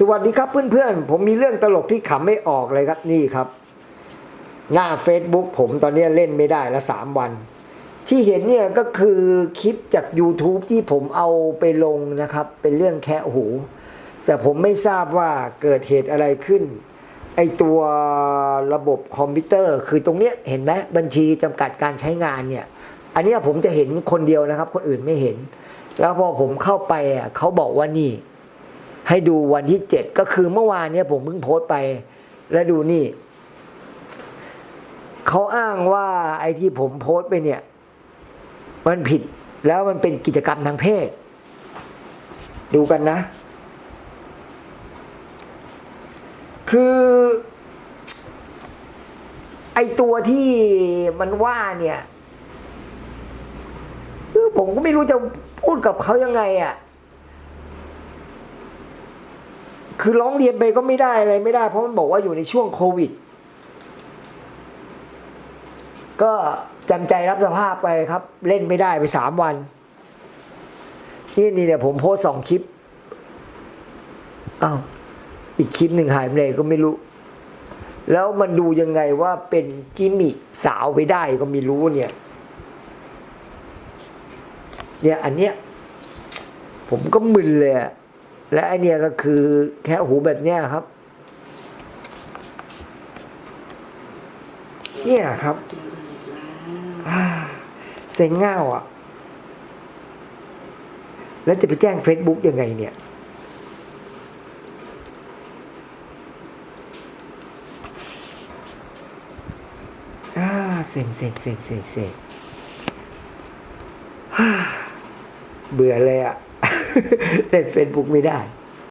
สวัสดีครับเพื่อนๆ ผมมีเรื่องตลกที่ขำไม่ออกเลยครับนี่ครับ หน้า Facebook ผมตอนนี้เล่นไม่ได้ละสามวัน ที่เห็นเนี่ยก็คือคลิปจาก YouTube ที่ผมเอาไปลงนะครับ เป็นเรื่องแค่หู แต่ผมไม่ทราบว่าเกิดเหตุอะไรขึ้น ไอตัวระบบคอมพิวเตอร์ คือตรงเนี้ยเห็นไหมบัญชีจำกัดการใช้งานเนี่ย อันนี้ผมจะเห็นคนเดียวนะครับ คนอื่นไม่เห็น แล้วพอผมเข้าไปอะเขาบอกว่านี่ ให้ดูวันที่เจ็ดก็คือเมื่อวานเนี่ยผมเพิ่งโพสต์ไป แล้วดูนี่ เขาอ้างว่าไอ้ที่ผมโพสต์ไปเนี่ย มันผิดแล้วมันเป็นกิจกรรมทางเพศ ดูกันนะ คือไอตัวที่มันว่าเนี่ย ผมก็ไม่รู้จะพูดกับเขายังไงอะ่ะ คือร้องเรียนไปก็ไม่ได้อะไรไม่ได้ เพราะมันบอกว่าอยู่ในช่วงโควิด ก็จำใจรับสภาพไปครับ เล่นไม่ได้ไปสามวัน นี่นี่เนี่ยผมโพสสองคลิปอ้าวอีกคลิปหนึ่งหายไปไหนก็ไม่รู้ แล้วมันดูยังไงว่าเป็นจิมมิสาวไปได้ก็ไม่รู้เนี่ย เนี่ยอันเนี้ยผมก็มึนเลยอะ และไอเนี่ยก็คือแค่หูแบบเนี้ยครับ เนี่ยครับเซ็งเง่าอะ แล้วจะไปแจ้ง Facebook ยังไงเนี่ย อ่าเซ็งเซ็งเซ็งเซ็งเซ็งเบื่อเลยอะ เล่นเฟซบุ๊กไม่ได้